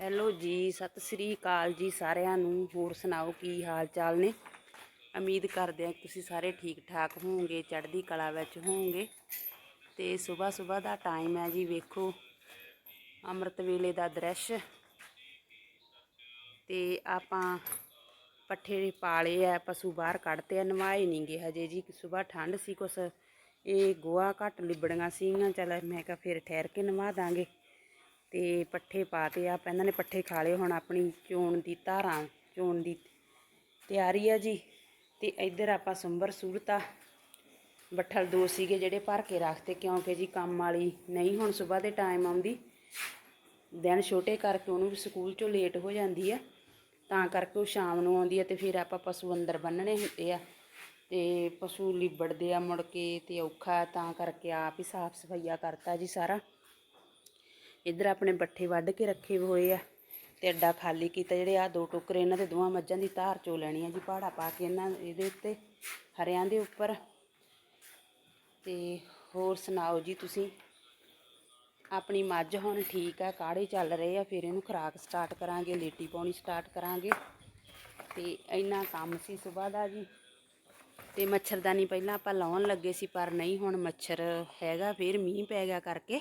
Hello ਜੀ, ਸਤਿ ਸ੍ਰੀ ਅਕਾਲ ਜੀ ਸਾਰਿਆਂ ਨੂੰ। ਹੋਰ ਸੁਣਾਓ ਕੀ ਹਾਲ ਚਾਲ ਨੇ? ਉਮੀਦ ਕਰਦੇ ਹਾਂ ਕਿ ਤੁਸੀਂ ਸਾਰੇ ਠੀਕ ਠਾਕ ਹੋਵੋਗੇ, ਚੜ੍ਹਦੀ ਕਲਾ ਵਿੱਚ ਹੋਵੋਗੇ। ਤੇ ਸਵੇਰ ਸਵੇਰ ਦਾ ਟਾਈਮ ਹੈ ਜੀ, ਵੇਖੋ, ਅੰਮ੍ਰਿਤ ਵੇਲੇ ਦਾ ਦ੍ਰਿਸ਼। ਤੇ ਆਪਾਂ ਪੱਠੇ ਪਾਲੇ ਆ, ਪਸ਼ੂ ਬਾਹਰ ਕੱਢਤੇ ਆ, ਨਵਾਏ ਨਹੀਂ ਨਹੀਂਗੇ ਹਜੇ ਜੀ ਸਵੇਰ ਠੰਡ ਸੀ ਕੁਛ। ਇਹ ਗੋਆ ਘੱਟ ਲਿਬੜੀਆਂ ਸੀਗੀਆਂ, ਚੱਲ ਮੈਂ ਕਿਹਾ ਫਿਰ ਠਹਿਰ ਕੇ ਨਵਾ ਦਾਂਗੇ। ਤੇ ਪੱਠੇ ਪਾਤੇ ਆ ਇਹਨਾਂ ਨੇ ਪੱਠੇ ਖਾ ਲਏ। ਹੁਣ ਆਪਣੀ ਚੋਣ ਦੀ ਧਾਰਾਂ, ਚੋਣ ਦੀ ਤਿਆਰੀ ਆ ਜੀ। ਤੇ ਇੱਧਰ ਆਪਾਂ ਸੰਭਰ ਸੂਰਤਾ ਬੱਠਲ ਦੋ ਸੀਗੇ ਜਿਹੜੇ ਭਰ ਕੇ ਰੱਖਤੇ, ਕਿਉਂਕਿ ਜੀ ਕੰਮ ਵਾਲੀ ਨਹੀਂ ਹੁਣ ਸਵੇਰ ਦੇ ਟਾਈਮ ਆਉਂਦੀ। ਦਿਨ ਛੋਟੇ ਕਰਕੇ ਉਹਨੂੰ ਵੀ ਸਕੂਲ ਚੋਂ ਲੇਟ ਹੋ ਜਾਂਦੀ ਆ। ਤਾਂ ਕਰਕੇ ਉਹ ਸ਼ਾਮ ਨੂੰ ਆਉਂਦੀ ਆ ਤੇ ਫਿਰ ਆਪਾਂ ਪਸ਼ੂ ਅੰਦਰ ਬੰਨਣੇ ਹੁੰਦੇ ਆ। ਤੇ ਪਸ਼ੂ ਲਿਬੜਦੇ ਆ ਮੁੜ ਕੇ ਤੇ ਔਖਾ ਤਾਂ ਕਰਕੇ ਆਪ ਹੀ ਸਾਫ਼ ਸਫਾਈਆ ਕਰਤਾ ਜੀ ਸਾਰਾ। ਇੱਧਰ ਆਪਣੇ ਬੱਠੇ ਵੱਢ ਕੇ ਰੱਖੇ ਹੋਏ ਆ ਤੇ ਅੱਡਾ ਖਾਲੀ ਕੀਤਾ, ਜਿਹੜੇ ਆ ਦੋ ਟੋਕਰੇ ਇਹਨਾਂ ਦੇ ਦੋਵਾਂ ਮੱਝਾਂ ਦੀ ਧਾਰ ਚੋ ਲੈਣੀ ਆ ਜੀ, ਪਹਾੜਾ ਪਾ ਕੇ ਇਹਨਾਂ ਇਹਦੇ ਉੱਤੇ, ਹਰਿਆਂ ਦੇ ਉੱਪਰ। ਤੇ ਹੋਰ ਸੁਣਾਓ ਜੀ ਤੁਸੀਂ? ਆਪਣੀ ਮੱਝ ਹੁਣ ਠੀਕ ਆ ਕਾੜੇ ਚੱਲ ਰਹੇ ਆ? ਫਿਰ ਇਹਨੂੰ ਖੁਰਾਕ ਸਟਾਰਟ ਕਰਾਂਗੇ, ਲੇਟੀ ਪਾਉਣੀ ਸਟਾਰਟ ਕਰਾਂਗੇ। ਤੇ ਇੰਨਾ ਕੰਮ ਸੀ ਸਵੇਰ ਦਾ ਜੀ। ਤੇ ਮੱਛਰਦਾਨੀ ਪਹਿਲਾਂ ਆਪਾਂ ਲਾਉਣ ਲੱਗੇ ਸੀ, ਪਰ ਨਹੀਂ ਹੁਣ ਮੱਛਰ ਹੈਗਾ, ਫਿਰ ਮੀਂਹ ਪੈ ਗਿਆ ਕਰਕੇ।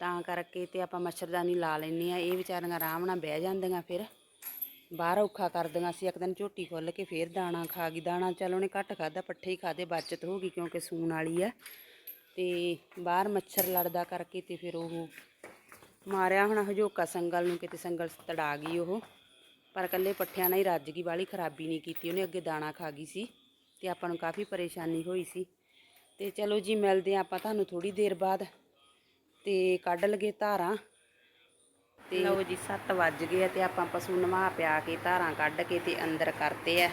ਤਾਂ ਕਰਕੇ ਤੇ ਆਪਾਂ ਮੱਛਰਦਾਨੀ ਲਾ ਲੈਨੇ ਆ ਇਹ ਵਿਚਾਰੀਆਂ ਆਰਾਮ ਨਾਲ ਬਹਿ ਜਾਂਦੀਆਂ ਫਿਰ। ਬਾਹਰ ਔਖਾ ਕਰਦੀਆਂ ਸੀ। ਇੱਕ ਦਿਨ ਝੋਟੀ ਖੁੱਲ ਕੇ ਫੇਰ ਦਾਣਾ ਖਾ ਗਈ। ਦਾਣਾ ਚੱਲ ਉਹਨੇ ਘੱਟ ਖਾਦਾ ਪੱਠੇ ਹੀ ਖਾਦੇ ਬਚਤ ਹੋ ਗਈ ਕਿਉਂਕਿ ਸੂਣ ਵਾਲੀ ਆ। ਤੇ ਬਾਹਰ ਮੱਛਰ ਲੜਦਾ ਕਰਕੇ ਤੇ ਫਿਰ ਉਹ ਮਾਰਿਆ ਹੁਣ ਹਜੋਕਾ ਸੰਗਲ ਨੂੰ, ਕਿਤੇ ਸੰਗਲ ਤੜਾ ਗਈ ਉਹ। ਪਰ ਕੱਲੇ ਪੱਠਿਆਂ ਨਾਲ ਹੀ ਰੱਜ ਗਈ। ਵਾਲੀ ਖਰਾਬੀ ਨਹੀਂ ਕੀਤੀ ਉਹਨੇ। ਅੱਗੇ ਦਾਣਾ ਖਾ ਗਈ ਸੀ ਤੇ ਆਪਾਂ ਨੂੰ ਕਾਫੀ ਪਰੇਸ਼ਾਨੀ ਹੋਈ ਸੀ। ਤੇ ਚਲੋ ਜੀ, ਮਿਲਦੇ ਆ ਆਪਾਂ ਤੁਹਾਨੂੰ ਥੋੜੀ ਦੇਰ ਬਾਅਦ। ਤੇ ਕੱਢ ਲਗੇ ਧਾਰਾਂ। ਤੇ ਲਓ ਜੀ 7 ਵੱਜ ਗਏ ਆ ਤੇ ਆਪਾਂ ਪਸ਼ੂ ਨਵਾ ਪਿਆ ਕੇ ਧਾਰਾਂ ਕੱਢ ਕੇ ਤੇ ਅੰਦਰ ਕਰਤੇ ਆ।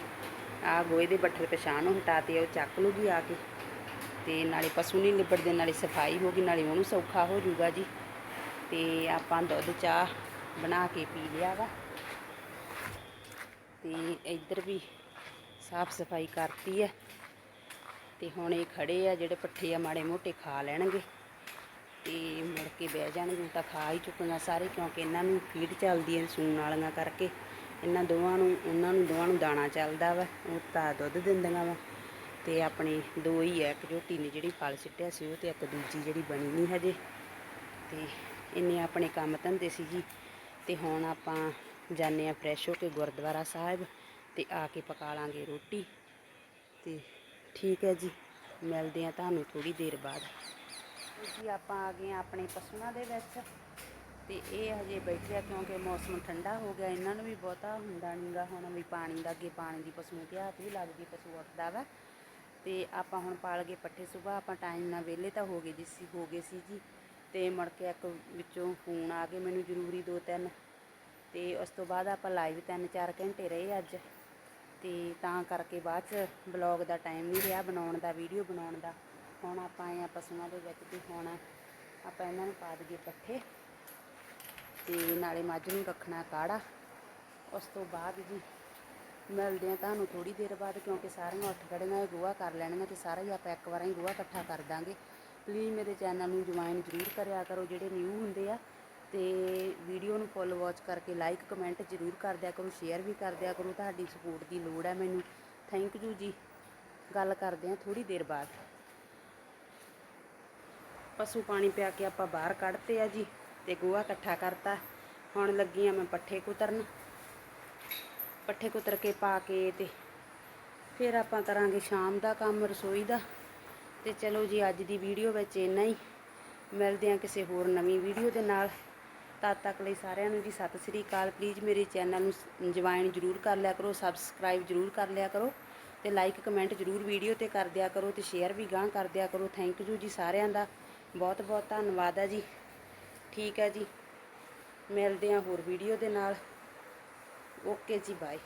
ਆ ਗੋਏ ਦੇ ਬੱਠਲ ਪਛਾਣ ਨੂੰ ਹਟਾਤੇ ਉਹ ਚੱਕ ਲੂਗੀ ਆ ਕੇ। ਤੇ ਨਾਲੇ ਪਸ਼ੂ ਨਹੀਂ ਲਿਬੜਦੇ ਨਾਲੇ ਸਫ਼ਾਈ ਹੋ ਗਈ, ਨਾਲੇ ਉਹਨੂੰ ਸੌਖਾ ਹੋ ਜਾਊਗਾ ਜੀ। ਤੇ ਆਪਾਂ ਦੁੱਧ, ਚਾਹ ਬਣਾ ਕੇ ਪੀ ਲਿਆ ਵਾ। ਤੇ ਇੱਧਰ ਵੀ ਸਾਫ਼ ਸਫ਼ਾਈ ਕਰਤੀ ਹੈ ਤੇ ਹੁਣ ਇਹ ਖੜੇ ਆ, ਜਿਹੜੇ ਪੱਠੇ ਆ, ਮਾੜੇ ਮੋਟੇ ਖਾ ਲੈਣਗੇ। ਤੇ ਮੁੜ ਕੇ ਬਹਿ ਜਾਣਗੇ ਊਂ ਤਾਂ ਖਾ ਹੀ ਚੁੱਕੀਆਂ ਸਾਰੇ, ਕਿਉਂਕਿ ਇਹਨਾਂ ਨੂੰ ਫੀਡ ਚੱਲਦੀ ਹੈ ਸੂਣ ਵਾਲੀਆਂ ਕਰਕੇ। ਇਹਨਾਂ ਦੋਵਾਂ ਨੂੰ, ਉਹਨਾਂ ਨੂੰ ਦੋਵਾਂ ਨੂੰ ਦਾਣਾ ਚੱਲਦਾ ਵਾ, ਉਹ ਤਾਂ ਦੁੱਧ ਦਿੰਦੀਆਂ ਵਾ। ਤੇ ਆਪਣੇ ਦੋ ਹੀ ਆ, ਇੱਕ ਝੋਟੀ ਨੇ ਜਿਹੜੀ ਫਲ ਸਿੱਟਿਆ ਸੀ, ਉਹ ਤੇ ਇੱਕ ਦੂਜੀ ਜਿਹੜੀ ਬਣੀ ਨਹੀਂ ਹਜੇ। ਤੇ ਇੰਨੇ ਆਪਣੇ ਕੰਮ ਧੰਦੇ ਸੀ ਜੀ। ਤੇ ਹੁਣ ਆਪਾਂ ਜਾਣੇ ਆ ਫਰੈਸ਼ ਹੋ ਕੇ ਗੁਰਦੁਆਰਾ ਸਾਹਿਬ ਤੇ ਆ ਕੇ ਪਕਾ ਲਾਂਗੇ ਰੋਟੀ। ਤੇ ਠੀਕ ਹੈ ਜੀ, ਮਿਲਦੇ ਆ ਤੁਹਾਨੂੰ ਥੋੜੀ ਦੇਰ ਬਾਅਦ। ਜੀ ਆਪਾਂ ਆ ਗਏ ਆ ਆਪਣੇ ਪਸ਼ੂਆਂ ਦੇ ਵਿੱਚ। ਤੇ ਇਹ ਹਜੇ ਬੈਠੇ ਆ ਕਿਉਂਕਿ ਮੌਸਮ ਠੰਡਾ ਹੋ ਗਿਆ, ਇਹਨਾਂ ਨੂੰ ਵੀ ਬਹੁਤਾ ਹੁੰਦਾ ਨਹੀਂਗਾ ਹੁਣ ਵੀ ਪਾਣੀ ਦਾ ਅੱਗੇ ਪਾਣੀ ਦੀ ਪਸ਼ੂ ਤੇ ਹੱਥ ਵੀ ਲੱਗਦੀ, ਪਸ਼ੂ ਉੱਠਦਾ ਵਾ। ਤੇ ਆਪਾਂ ਹੁਣ ਪਾਲ ਗਏ ਪੱਠੇ ਸਵੇਰ ਆਪਾਂ ਟਾਈਮ ਨਾਲ ਵਿਹਲੇ ਤਾਂ ਹੋ ਗਏ ਜੀ ਸੀ, ਹੋ ਗਏ ਸੀ ਜੀ। ਤੇ ਮੁੜ ਕੇ ਇੱਕ ਵਿੱਚੋਂ ਫੋਨ ਆ ਗਏ ਮੈਨੂੰ ਜ਼ਰੂਰੀ ਦੋ ਤਿੰਨ। ਤੇ ਉਸ ਤੋਂ ਬਾਅਦ ਆਪਾਂ ਲਾਈਵ ਤਿੰਨ ਚਾਰ ਘੰਟੇ ਰਹੇ ਅੱਜ। ਤੇ ਤਾਂ ਕਰਕੇ ਬਾਅਦ ਚ ਬਲੌਗ ਦਾ ਟਾਈਮ ਨਹੀਂ ਰਿਹਾ ਬਣਾਉਣ ਦਾ ਵੀਡੀਓ ਬਣਾਉਣ ਦਾ। ਹੁਣ ਆਪਾਂ ਆਏ ਆ ਪਸ਼ੂਆਂ ਦੇ ਵਿੱਚ ਵੀ ਹੁਣ ਆਪਾਂ ਇਹਨਾਂ ਨੂੰ ਪਾ ਦਈਏ ਪੱਠੇ ਤੇ ਨਾਲੇ ਮੱਝ ਨੂੰ ਰੱਖਣਾ ਕਾੜਾ। ਉਸ ਤੋਂ ਬਾਅਦ ਜੀ ਮਿਲਦੇ ਆ ਤੁਹਾਨੂੰ ਥੋੜੀ ਦੇਰ ਬਾਅਦ ਕਿਉਂਕਿ ਸਾਰੀਆਂ ਉੱਠ ਖੜੀਆਂ, ਇਹ ਗੋਹਾ ਕਰ ਲੈਣੀਆਂ ਤੇ ਸਾਰਾ ਹੀ ਆਪਾਂ ਇੱਕ ਵਾਰਾਂ ਹੀ ਗੋਹਾ ਇਕੱਠਾ ਕਰ ਦਾਂਗੇ। ਪਲੀਜ਼ ਮੇਰੇ ਚੈਨਲ ਨੂੰ ਜੁਆਇਨ ਜ਼ਰੂਰ ਕਰਿਆ ਕਰੋ, ਜਿਹੜੇ ਨਿਊ ਹੁੰਦੇ ਆ। ਤੇ ਵੀਡੀਓ ਨੂੰ ਫੁੱਲ ਵਾਚ ਕਰਕੇ ਲਾਈਕ ਕਮੈਂਟ ਜ਼ਰੂਰ ਕਰ ਦਿਆ ਕਰੋ ਸ਼ੇਅਰ ਵੀ ਕਰ ਦਿਆ ਕਰੋ। ਤੁਹਾਡੀ ਸਪੋਰਟ ਦੀ ਲੋੜ ਹੈ ਮੈਨੂੰ। ਥੈਂਕ ਯੂ ਜੀ। ਗੱਲ ਕਰਦੇ ਆ ਥੋੜੀ ਦੇਰ ਬਾਅਦ। ਪਸ਼ੂ ਪਾਣੀ ਪਿਆ ਕੇ ਆਪਾਂ ਬਾਹਰ ਕੱਢਤੇ ਆ ਜੀ ਤੇ ਗੋਹਾ ਇਕੱਠਾ ਕਰਤਾ। ਹੁਣ ਲੱਗੀ ਆ ਮੈਂ ਪੱਠੇ ਕੁਤਰਨ। ਪੱਠੇ ਕੁਤਰ ਕੇ ਪਾ ਕੇ ਤੇ ਫਿਰ ਆਪਾਂ ਕਰਾਂਗੇ ਸ਼ਾਮ ਦਾ ਕੰਮ, ਰਸੋਈ ਦਾ। ਤੇ ਚਲੋ ਜੀ, ਅੱਜ ਦੀ ਵੀਡੀਓ ਵਿੱਚ ਇੰਨਾ ਹੀ। ਮਿਲਦੇ ਆ ਕਿਸੇ ਹੋਰ ਨਵੀਂ ਵੀਡੀਓ ਦੇ ਨਾਲ। ਤਦ ਤੱਕ ਲਈ ਸਾਰਿਆਂ ਨੂੰ ਜੀ, ਸਤਿ ਸ੍ਰੀ ਅਕਾਲ। ਪਲੀਜ਼ ਮੇਰੇ ਚੈਨਲ ਨੂੰ ਜੁਆਇਨ ਜਰੂਰ ਕਰ ਲਿਆ ਕਰੋ ਸਬਸਕ੍ਰਾਈਬ ਜਰੂਰ ਕਰ ਲਿਆ ਕਰੋ ਤੇ ਲਾਈਕ ਕਮੈਂਟ ਜਰੂਰ ਵੀਡੀਓ ਤੇ ਕਰ ਦਿਆ ਕਰੋ ਤੇ ਸ਼ੇਅਰ ਵੀ ਗਾਂ ਕਰ ਦਿਆ ਕਰੋ। ਥੈਂਕ ਯੂ ਜੀ ਸਾਰਿਆਂ ਦਾ। ਬਹੁਤ ਬਹੁਤ ਧੰਨਵਾਦ ਹੈ ਜੀ। ਠੀਕ ਹੈ ਜੀ। ਮਿਲਦੇ ਹਾਂ ਹੋਰ ਵੀਡੀਓ ਦੇ ਨਾਲ। ਓਕੇ ਜੀ ਬਾਏ